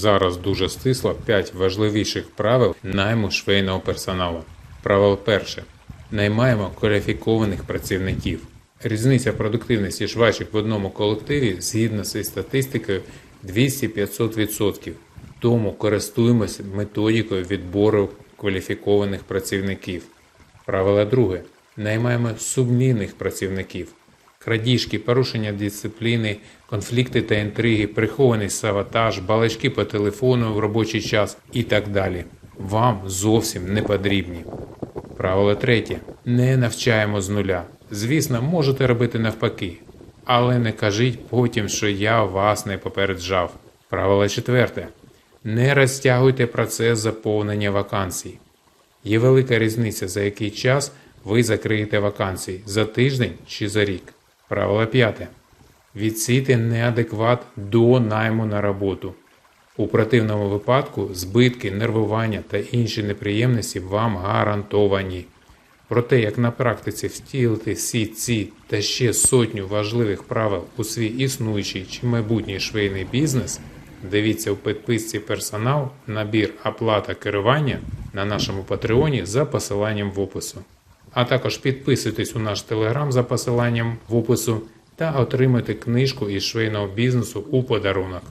Зараз дуже стисло 5 важливіших правил найму швейного персоналу. Правило перше. Наймаємо кваліфікованих працівників. Різниця продуктивності швачок в одному колективі згідно зі статистикою 200-500%. Тому користуємося методикою відбору кваліфікованих працівників. Правило друге. Наймаємо сумнівних працівників. Крадіжки, порушення дисципліни, конфлікти та інтриги, прихований саботаж, балачки по телефону в робочий час і так далі. Вам зовсім не потрібні. Правило третє. Не навчаємо з нуля. Звісно, можете робити навпаки, але не кажіть потім, що я вас не попереджав. Правило четверте. Не розтягуйте процес заповнення вакансій. Є велика різниця, за який час ви закриєте вакансії за тиждень чи за рік. Правило п'яте. Відсійте неадекват до найму на роботу. У противному випадку збитки, нервування та інші неприємності вам гарантовані. Про те, як на практиці втілити всі ці та ще сотню важливих правил у свій існуючий чи майбутній швейний бізнес, дивіться у підписці персонал, набір оплата керування на нашому патреоні за посиланням в опису. А також підписуйтесь у наш телеграм за посиланням в опису та отримайте книжку із швейного бізнесу у подарунок.